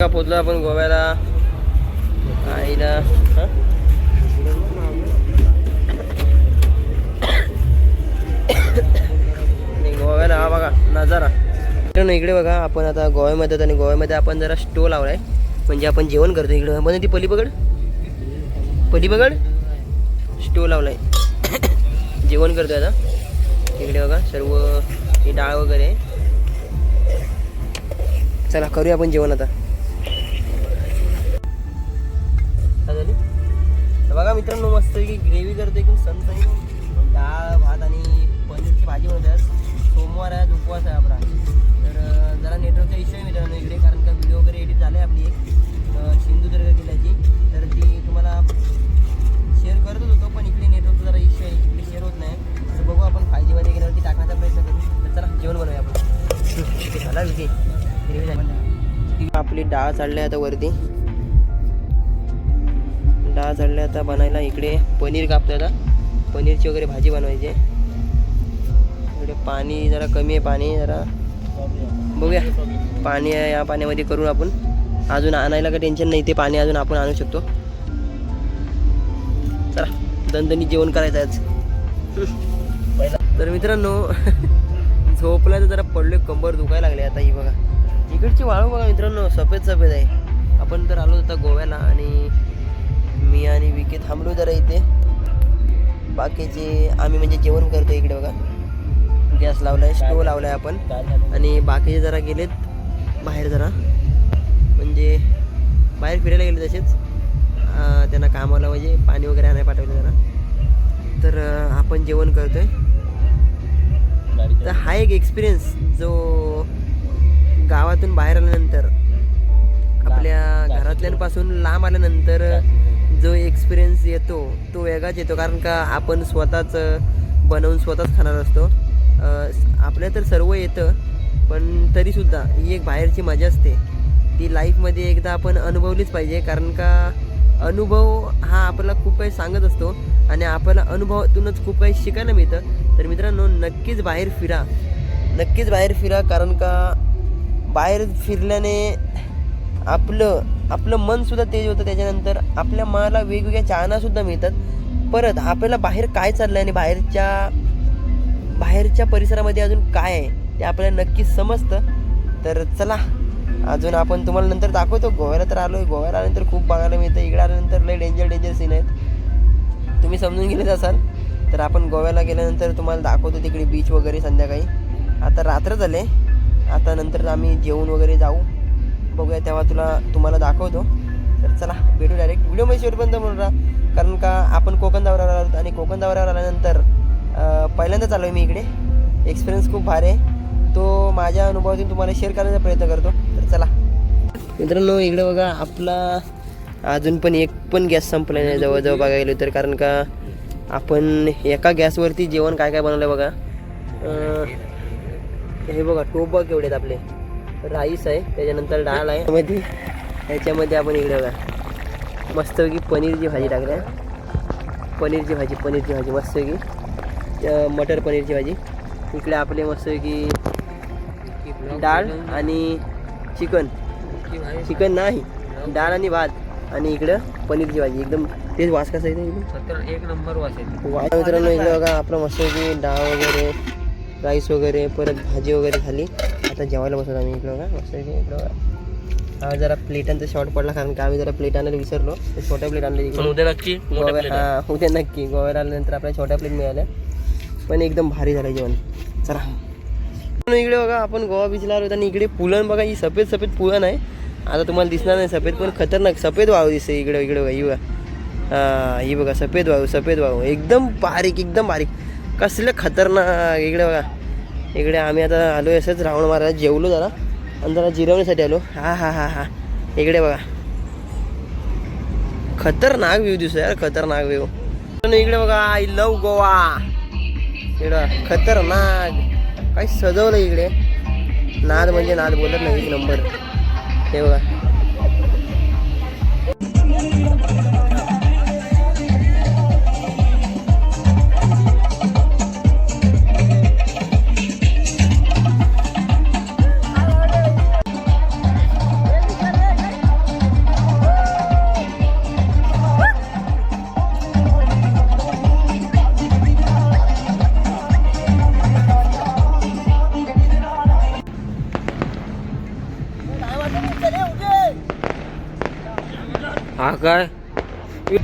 का पोचलो आपण गोव्याला. आईला. गोव्याला हा बघा नजारा. मित्रांनो इकडे बघा आपण आता गोव्यामध्ये आणि गोव्यामध्ये आपण जरा स्टो लावलाय. म्हणजे आपण जेवण करतो इकडे. म्हणजे ती पली पगड पली पगड स्टो लावलाय. जेवण करतोय आता. इकडे बघा सर्व डाळ वगैरे. आहे. चला करूया आपण जेवण आता. मित्रांनो मस्त की ग्रेव्ही करतो एकदम सनसाई डाळ भात आणि पनीरची भाजी बनवतात सोमवार आहे उपवास आहे आपला. तर जरा नेटवर्कचा इश्यू आहे मित्रांनो इकडे कारण का व्हिडिओ वगैरे एडिट झाला आहे आपली एक. सिंधुदुर्ग किल्ल्याची. तर ती तुम्हाला शेअर करतच होतो पण इकडे नेटवर्कचा जरा इश्यू आहे. इकडे शेअर होत नाही. तर बघू आपण फाय जीमध्ये गेल्यावरती टाकण्याचा प्रयत्न करू. तर चला जेवण बनवूया आपण. झाला विजय ग्रेव्ही आपली डाळ चालली आहे आता वरती. डाळ चढल्या आता बनायला इकडे. पनीर कापतो आता. पनीरची वगैरे भाजी बनवायची. इकडे पाणी जरा कमी आहे पाणी जरा. बघूया. पाणी आहे या पाण्यामध्ये करून आपण. अजून आणायला काही टेन्शन नाही ते पाणी अजून आपण आणू शकतो. चला दणदणीत जेवण करायचं आहे आज. तर मित्रांनो झोपला तर जरा पडले कंबर दुखायला लागले आता ही बघा. इकडची वाळू बघा मित्रांनो सफेद सफेद आहे. आपण तर आलो होता गोव्याला आणि मी आणि विके थांबलो जरा इथे. बाकीचे आम्ही म्हणजे जेवण करतो इकडे बघा. गॅस लावलाय स्टोव लावलाय आपण. आणि बाकीचे जरा गेलेत बाहेर जरा. म्हणजे बाहेर फिरायला गेले तसेच. त्यांना कामाला म्हणजे पाणी वगैरे आणायला पाठवलं जरा. तर आपण जेवण करतोय. तर हा एक एक्सपिरियन्स जो गावातून बाहेर आल्यानंतर आपल्या घरातल्यांपासून लांब आल्यानंतर जो एक्सपिरियन्स येतो तो वेगळाच येतो. कारण का आपण स्वतःच बनवून स्वतःच खाणार असतो. आपल्या तर सर्व येतं पण तरीसुद्धा ही एक बाहेरची मजा असते. ती लाईफमध्ये एकदा आपण अनुभवलीच पाहिजे. कारण का अनुभव हा आपल्याला खूप काही सांगत असतो आणि आपल्याला अनुभवातूनच खूप काही शिकायला मिळतं. तर मित्रांनो नक्कीच बाहेर फिरा. नक्कीच बाहेर फिरा कारण का बाहेर फिरल्याने आपलं आपलं मनसुद्धा तेज होतं त्याच्यानंतर. आपल्या मनाला वेगवेगळ्या चाहनासुद्धा मिळतात. परत आपल्याला बाहेर काय चाललं आहे आणि बाहेरच्या बाहेरच्या परिसरामध्ये अजून काय आहे ते आपल्याला नक्कीच समजतं. तर चला अजून आपण तुम्हाला नंतर दाखवतो. गोव्याला तर आलो आहे गोव्याला आल्यानंतर खूप बघायला मिळतं. इकडे आल्यानंतर लय डेंजर डेंजर सीन आहेत. तुम्ही समजून गेलेच असाल. तर आपण गोव्याला गेल्यानंतर तुम्हाला दाखवतो तिकडे बीच वगैरे संध्याकाळी. आता रात्र झाले. आता नंतर आम्ही जेवण वगैरे जाऊ. बघूया तेव्हा तुला तुम्हाला दाखवतो. तर चला भेटू डायरेक्ट व्हिडिओमध्ये शेवटपर्यंत म्हणून राहा. कारण का आपण कोकण दौऱ्यावर आलो आणि कोकण दौऱ्यावर आल्यानंतर पहिल्यांदाच आलो आहे मी इकडे. एक्सपिरियन्स खूप भारी आहे. तो माझ्या अनुभवातून तुम्हाला शेअर करण्याचा प्रयत्न करतो. तर चला. मित्रांनो इकडे बघा आपला अजून पण एक पण गॅस संपला नाही. जवळजवळ बघायला गेलो तर कारण का आपण एका गॅसवरती जेवण काय काय बनवलं बघा हे बघा टोप बघ केवढे आहेत आपले. राईस आहे त्याच्यानंतर डाळ आहे. मध्ये ह्याच्यामध्ये आपण इकडे बघा. मस्तपैकी पनीरची भाजी टाकल्या पनीरची भाजी पनीरची भाजी मस्तपैकी. मटर पनीरची भाजी. इकडे आपले मस्तपैकी डाळ आणि चिकन. चिकन नाही डाळ आणि भात. आणि इकडं पनीरची भाजी. एकदम तेच वास कसा येते एक नंबर वास मित्रांनो इकडे बघा आपलं मस्तपैकी डाळ वगैरे. राईस वगैरे परत भाजी वगैरे झाली. आता जेवायला बसत आम्ही इकडं बघा. मस्तपैकी इकडं हा जरा प्लेटांचा शॉर्ट पडला कारण का आम्ही जरा प्लेट आणायला विसरलो. ते छोट्या प्लेट आणले उद्या नक्की हा उद्या नक्की. गोव्याला आल्यानंतर आपल्या छोट्या प्लेट मिळाल्या. पण एकदम भारी झालं जेवण. चला. पण इकडे बघा आपण गोवा बीचला आलो आणि इकडे पुलन बघा ही सफेद सफेद पुलन आहे. आता तुम्हाला दिसणार नाही सफेद पण खतरनाक सफेद वाळू दिसते इकडे इकडे बघा ही बघा. हा ही बघा सफेद वाळू सफेद वाळू. एकदम बारीक एकदम बारीक. कसलं खतरनाक इकडे बघा. इकडे आम्ही आता आलो असंच रावण महाराज जेवलो जरा. आणि जरा जिरवण्यासाठी आलो. हा हा हा हा. इकडे बघा. खतरनाक व्ह्यू दिसतो यार खतरनाक व्ह्यू इकडे बघा आय लव गोवा इकडं खतरनाक. काय सजवलं इकडे. नाद म्हणजे नाद बोलत नाही एक नंबर हे बघा. काय?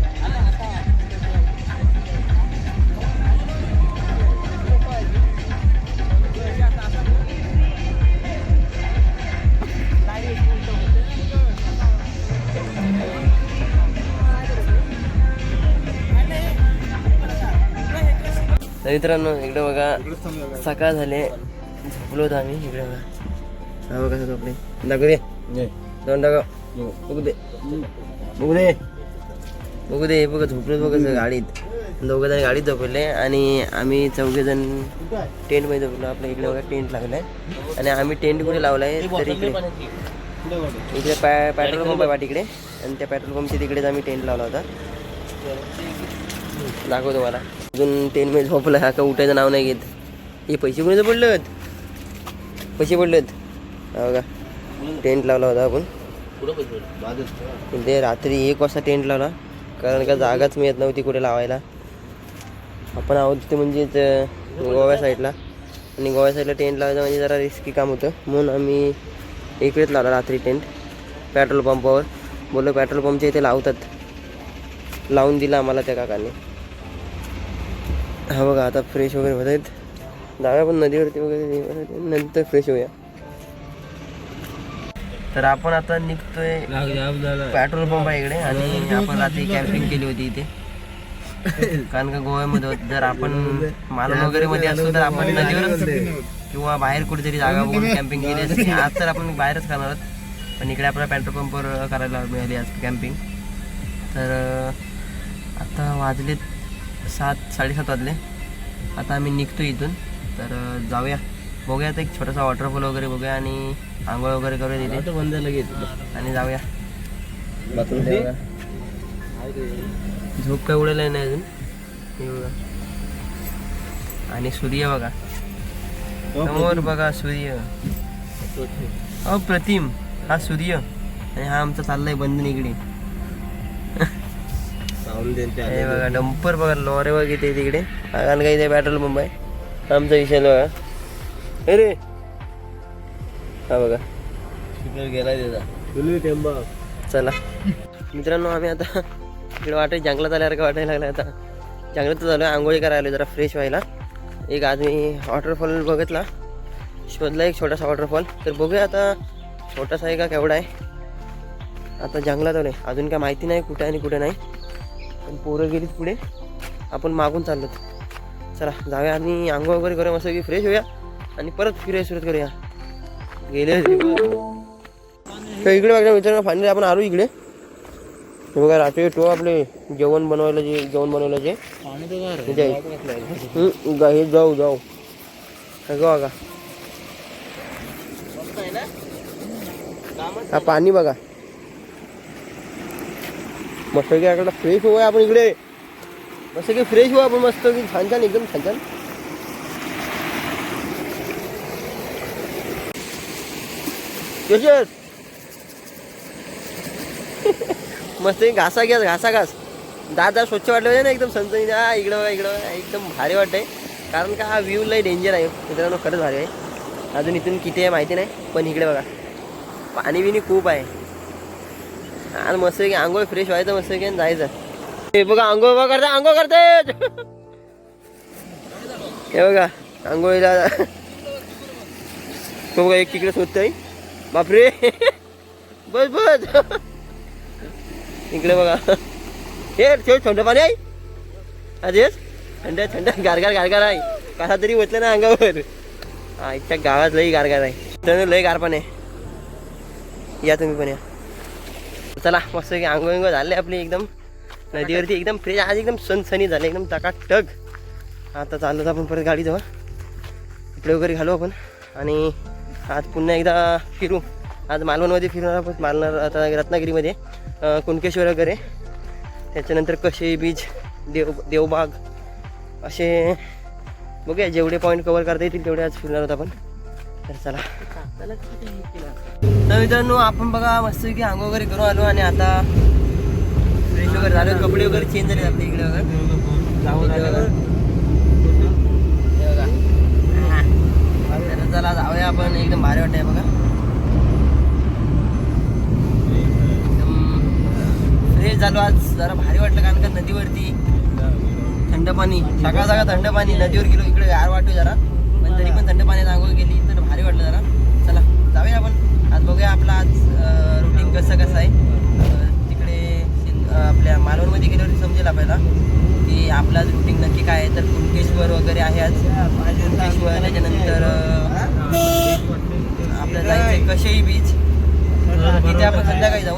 तर मित्रांनो इकडे बघा सकाळ झाले झोपलो होतो आम्ही इकडे बघा. हा बघा झोपले दाखवू दे. दोन दाखव. बघू दे. बघू दे. बघू दे हे बघा झोपलो बघा गाडीत. दोघं जण गाडीत झोपले आणि आम्ही चौघे जण टेंटमध्ये झोपलो. आपल्या इकडे बघा टेंट लागलाय. आणि आम्ही टेंट कुठे लावलाय? तर इकडे. इकडे पॅ पेट्रोल पंप आहे वाट इकडे. आणि त्या पेट्रोल पंपच्या तिकडेच आम्ही टेंट लावला होता. दाखवतो तुम्हाला. अजून टेन मिनिट झोपला हा का उठायचं नाव नाही घेत. हे पैसे कोणाचं पडलेत? पैसे पडलेत. हो का टेंट लावला होता आपण. ते रात्री एक वाजता टेंट लावला कारण का जागाच मिळत नव्हती कुठे लावायला. आपण आहोत तिथे म्हणजेच गोव्या साईडला आणि गोव्या साईडला टेंट लावायचं म्हणजे जरा रिस्की काम होतं. म्हणून आम्ही इकडेच लावला रात्री टेंट पेट्रोल पंपावर बोललो पेट्रोल पंपच्या इथे लावतात. लावून दिला आम्हाला त्या काकांनी. हा बघा आता फ्रेश वगैरे होत आहेत. जाऊया पण नदीवरती वगैरे नंतर फ्रेश होऊया. तर आपण आता निघतोय पेट्रोल पंप आहे इकडे आणि आपण रात्री कॅम्पिंग केली होती इथे. कारण का गोव्यामध्ये जर आपण मालवण वगैरे मध्ये असतो तर आपण नदीवरच किंवा बाहेर कुठेतरी जागा बघून कॅम्पिंग केली असते. आज तर आपण बाहेरच करणार आहोत. पण इकडे आपल्याला पेट्रोल पंपवर करायला मिळाली आज कॅम्पिंग तर आता वाजलेत सात साडेसात वाजले. आता आम्ही निघतो इथून. तर जाऊया. बघूया आता एक छोटासा वॉटरफॉल वगैरे बघूया आणि आंघोळ वगैरे करूया तिथे. बंद लगेच. आणि जाऊया. झोप काय उडेल नाही अजून. आणि सूर्य बघा. समोर बघा सूर्य. अप्रतिम. हा सूर्य. आणि हा आमचा चाललाय बंधन इकडे. हे बघा डंपर बघा लॉरे बघा किती तिकडे कारण काही ते पेट्रोल पंप आहे आमचा विषय बघा अरे हा बघा गेला चला मित्रांनो आम्ही आता इकडे वाटाय जंगलात आल्यासारखं वाटायला लागलं आता जंगलात झालो आंघोळी करायला जरा फ्रेश व्हायला एक आज मी वॉटरफॉल बघितला शोधला एक छोटासा वॉटरफॉल तर बघूया आता छोटासा आहे का केवढा आहे आता जंगलात आलोय अजून काय माहिती नाही कुठे आणि कुठे नाही पण पोरं गेलीत पुढे. आपण मागून चाललो चला जाऊया आणि आंघोळ वगैरे करूया मस्त की फ्रेश होऊया आणि परत फिरायला सुरुवात करूया. गेले तर इकडे बघा मित्रांनो फायनली आपण आलो इकडे. हे बघा रात्री तो आपले जेवण बनवायला जे जेवण बनवायला जे. हं, जाऊ जाऊ. बघा. हा पाणी बघा. मस्त की फ्रेश होऊया आपण इकडे. मस्त की फ्रेश होऊ आपण मस्त की छान छान एकदम छान छान. मस्त घासा घ्या घासा घास. दादा स्वच्छ वाटलं पाहिजे ना एकदम सनसनी हा इकडं बघा इकडं बघा. एकदम भारी वाटतंय. कारण का हा व्ह्यू लय डेंजर आहे. मित्रांनो खरंच भारी आहे. अजून इथून किती आहे माहिती नाही पण इकडे बघा. पाणी बिणी खूप आहे. आणि मस्त की आंघोळ फ्रेश व्हायचं मस्त की जायचं. हे बघा आंघोळ बघा करते आंघोळ करते हे बघा आंघोळीला तो बघा एक तिकडे शोधतोय बापरे. बस बस. इकडे बघा. हे ठेव थंड पाणी आहे. अजेस थंड थंड गारगार गारगार आहे. कसा तरी होतलं ना अंगावर. हा इथच्या गावात लई गारगार आहे. तर लई गार पण आहे. या तुम्ही पण या. चला मस्त की आंघोळ झाले आपली एकदम. नदीवरती एकदम फ्रेश आज एकदम सनसनी झाले एकदम टकाटक. आता चाललो आपण परत गाडी जवळ इकडे वगैरे घालू आपण. आणि आज पुन्हा एकदा फिरू. आज मालवणमध्ये फिरणार आपण मालणार आता रत्नागिरीमध्ये कुणकेश्वर वगैरे. त्याच्यानंतर कशे बीच देव देवबाग असे बघूया जेवढे पॉईंट कवर करता येतील तेवढे आज फिरणार आहोत आपण. तर चला. तर मित्रांनो आपण बघा मस्त की आंघोळ वगैरे करून आलो आणि आता फ्रेश वगैरे झालं. कपडे वगैरे चेंज झाले आपल्या इकडे वगैरे चला जाऊया आपण. एकदम भारी वाटतंय बघा. एकदम फ्रेश झालो आज. जरा भारी वाटलं कारण का नदीवरती थंड पाणी. सकाळ सकाळ थंड पाणी. नदीवर गेलो इकडे गार वाटू जरा. तरी पण थंड पाण्यात आंघोळ केली तर भारी वाटलं जरा. चला जाऊया आपण. आज बघूया आपला आज रुटीन कसं कसं आहे. तिकडे आपल्या मालवणमध्ये गेल्यावरती समजेल आपल्याला की आपला आज रुटीन नक्की काय आहे. तर कुणकेश्वर वगैरे आहे आज. कुणकेश्वर त्याच्यानंतर अं, आपलं जायचं कशेही बीच तिथे आपण संध्याकाळी जाऊ.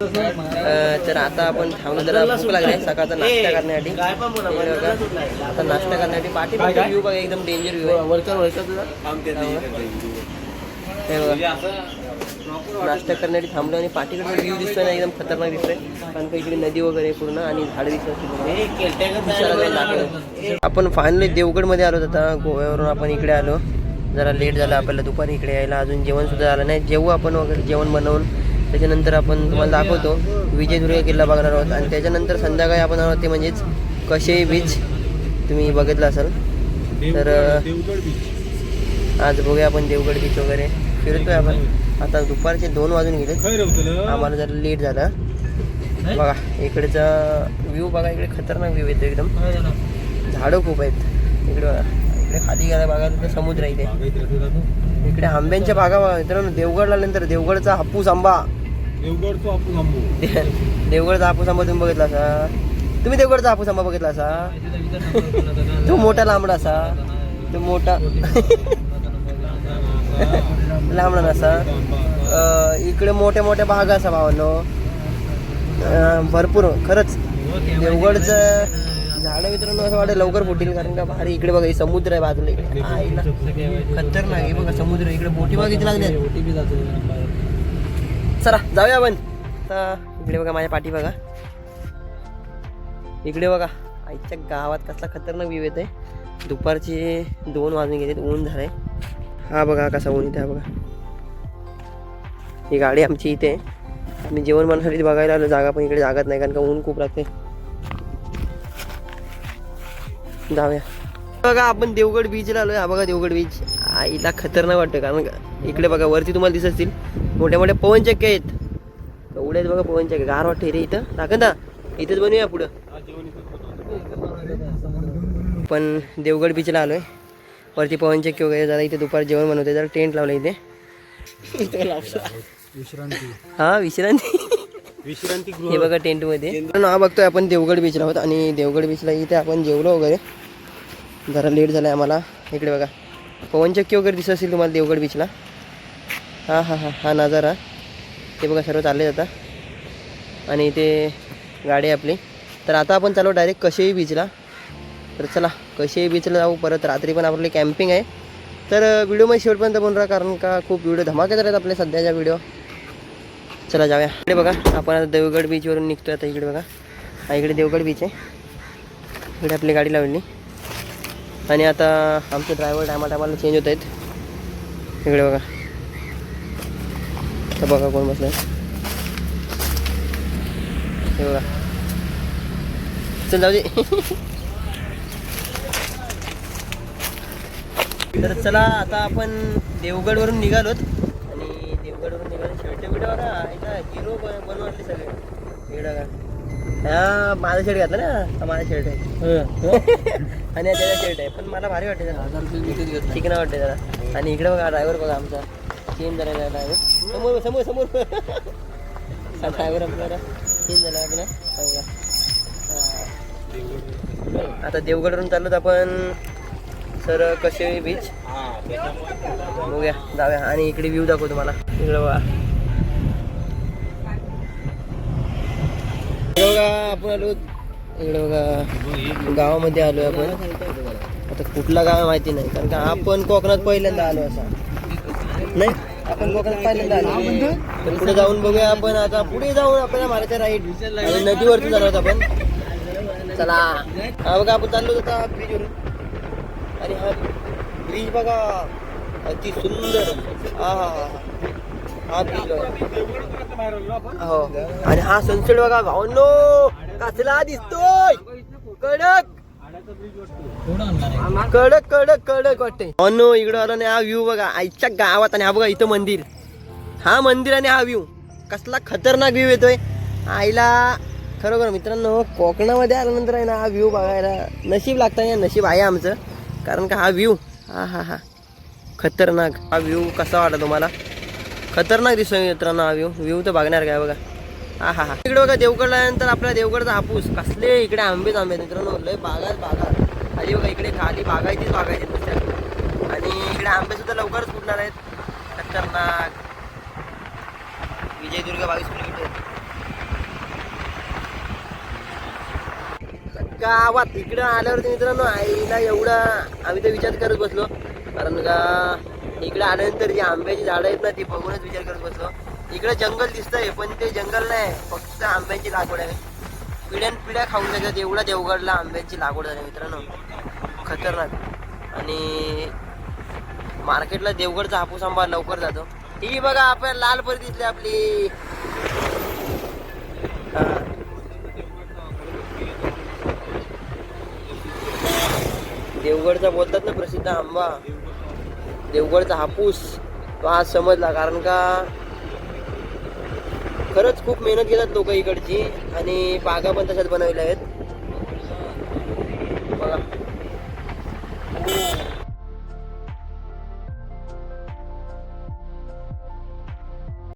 तर आता आपण थांबलो जरा भूक लागली सकाळचा नाश्ता करण्यासाठी. हे. आता नाश्ता करण्यासाठी पाठी व्ह्यू बघा एकदम डेंजर व्ह्यू आहे. वरकर वरकर हे बघा. नाश्ता करण्यासाठी थांबलो आणि पाठीकडे व्ह्यू दिसतोय ना एकदम खतरनाक दिसतोय. कारण का इकडे नदी वगैरे पूर्ण आणि झाडं दिसत आपण फायनली देवगडमध्ये आलो आता. गोव्यावरून आपण इकडे आलो. जरा लेट झालं आपल्याला दुपारी इकडे यायला. अजून जेवण सुद्धा झालं नाही. जेवू आपण वगैरे जेवण बनवून. त्याच्यानंतर आपण तुम्हाला दाखवतो. विजयदुर्ग किल्ला बघणार आहोत. आणि त्याच्यानंतर संध्याकाळी आपण आहोत ते म्हणजेच कसे बीच तुम्ही बघितलं असाल. तर आज बघूया आपण देवगड बीच वगैरे. फिरतोय आपण. आता दुपारचे दोन वाजून गेले. आम्हाला जरा लेट झाला. बघा इकडेचा व्ह्यू बघा इकडे खतरनाक व्ह्यू येतो एकदम. झाडं खूप आहेत. इकडे इकडे खाली गेल्या भागात तर समुद्र इथे. इकडे आंब्यांच्या बागा मित्रांनो. देवगडला आल्यानंतर देवगडचा हापूस आंबा. देवगडचो आपण आंबो देवगडचा हापूस आंबा तुम्ही बघितला असा? तुम्ही देवगडचा हापूस आंबा बघितला असा? तो मोठा लांबडा असा? तो मोठा लांबडा नसा इकडे मोठ्या मोठ्या बागा असा भावांनो. भरपूर खरंच. देवगडचं झाडं मित्रांनो असं वाटतं लवकर फुटील कारण का भारी इकडे बघा समुद्र आहे बाजूला इकडे. खतरनाक आहे बघा समुद्र. इकडे बोटी बघा किती लागल्या ओटी बी जातो. चला जाऊया आपण. तर इकडे बघा माझ्या पाठी बघा. इकडे बघा आईच्या गावात कसला खतरनाक व्ह्यू येते दुपारचे दोन वाजून गेले ऊन झालंय. हा बघा कसा ऊन इथे हा बघा. ही गाडी आमची इथे आहे. मी जेवण बनवण्यासाठी बघायला आलो जागा पण इकडे जागत नाही कारण का ऊन खूप लागते जाऊया. बघा आपण देवगड बीचला आलोय. हा बघा देवगड बीच आईला खतरनाक वाटतं कारण का इकडे बघा वरती तुम्हाला दिसत असतील मोठ्या मोठ्या पवनचक्क्या आहेत. एवढे आहेत बघा पवनचक्क्या गार वाटते रे इथं. टाकन ना इथंच बनवूया पुढं. पण देवगड बीचला आलोय. वरती पवनचक्की वगैरे जरा इथे दुपार जेवण बनवते जरा टेंट लावलं इथे. विश्रांती हा विश्रांती. विश्रांती हे बघा टेंटमध्ये नाव बघतोय आपण देवगड बीचला आहोत आणि देवगड बीचला इथे आपण जेवलो वगैरे. जरा लेट झालाय आम्हाला. इकडे बघा. पवनचक्की वगैरे दिसत असेल तुम्हाला देवगड बीचला हा हा हा हा नजारा. ते बघा सर्व चालले आता. आणि इथे गाडी आहे आपली. तर आता आपण चालू डायरेक्ट कसेही बीचला तर चला कसेही बीचला जाऊ परत रात्री पण आपली कॅम्पिंग आहे. तर व्हिडिओमध्ये शेवटपर्यंत बनून राहा कारण का खूप व्हिडिओ धमाके आहेत आपले सध्याच्या व्हिडिओ चला जाऊया. इकडे बघा आपण आता देवगड बीचवरून निघतोय आता इकडे बघा. हा इकडे देवगड बीच आहे. इकडे आपली गाडी लावली. आणि आता आमचे ड्रायव्हर टायमा टायमाला चेंज होत आहेत. इकडे बघा. आता बघा कोण बसलं हे बघा. चल जाऊ दे. तर चला आता आपण देवगडवरून निघालोत. आणि देवगडवरून निघालो. शर्ट बघा इथं हिरो बनवले सगळे. इकडं बघा. हा माझा शर्ट घातला ना? हा माझा शर्ट आहे. आणि हा त्याचा शर्ट आहे. पण मला भारी वाटते जरा घेतला. चिकना वाटते जरा आणि इकडे बघा ड्रायव्हर बघा आमचा. चेंज झालेला ड्रायव्हर समोर समोर समोर हा ड्रायव्हर आपल्याला चेंज झाला आपला आता देवगडवरून चाललोत आपण सर कसे बीच बघूया जाऊया. आणि इकडे व्ह्यू दाखवू तुम्हाला. इकडे बघा. बघा आपण आलो. इकडे बघा. गावामध्ये आलो आपण. आता कुठला गाव माहिती नाही कारण का आपण कोकणात पहिल्यांदा आलो असा. नाही. आपण कोकणात पहिल्यांदा आलो. तर पुढे जाऊन बघूया आपण. आता पुढे जाऊन आपल्याला मारायचं राईट नदीवरती जाणार आहोत आपण. चला. हा बघा आपण चाललो होता ब्रिजवरून आणि हा ब्रिज बघा. अति सुंदर. हा हा हा. ब्रिज बघा. हो. आणि हा सनसेट बघा. भावनो कसला दिसतोय? कडक. कडक कडक कडक वाटते अनो इकडं आलं नाही हा व्ह्यू बघा आईच्या गावात आणि हा बघा इथं मंदिर. हा मंदिर आणि हा व्ह्यू कसला खतरनाक व्ह्यू येतोय. आईला खरोखर मित्रांनो कोकणामध्ये आल्यानंतर आहे ना हा व्ह्यू बघायला नशीब लागतं या नशीब आहे आमचं. कारण का हा व्ह्यू हा हा हा. खतरनाक. हा व्ह्यू कसा वाटला तुम्हाला? खतरनाक दिसतोय मित्रांनो हा व्ह्यू व्ह्यू तर बघणार काय बघा. हा हा हा. इकडे बघा देवगडला नंतर आपला देवगडचा हापूस. कसले इकडे आंबेच आंबे आहेत मित्रांनो लय बागाच बागात खाली बघा इकडे खाली बागायचीच बागायची नुसत्या. आणि इकडे आंबे सुद्धा लवकरच फुटणार आहेत. खतरनाक. विजयदुर्ग बावीस किलोमीटर. गावात इकडं आल्यावरती मित्रांनो आईला एवढा आम्ही तर विचार करत बसलो. कारण का इकडे आल्यानंतर जी आंब्याची झाडं आहेत ना ती बघूनच विचार करत बसलो. इकडे जंगल दिसतंय पण ते जंगल नाही. फक्त आंब्याची लागवड आहे. पिढ्यान पिढ्या खाऊन जातात एवढा देवगडला आंब्याची लागवड झाली मित्रांनो. खतरनाक. आणि मार्केटला देवगडचा हापूस आंबा लवकर जातो. ही बघा आपण लाल परी दिसली आपली देवगडचा बोलतात ना प्रसिद्ध आंबा. देवगडचा हापूस. तो आज समजला कारण का खरंच खूप मेहनत घेतात लोक इकडची आणि बागा पण तशाच बनवल्या आहेत.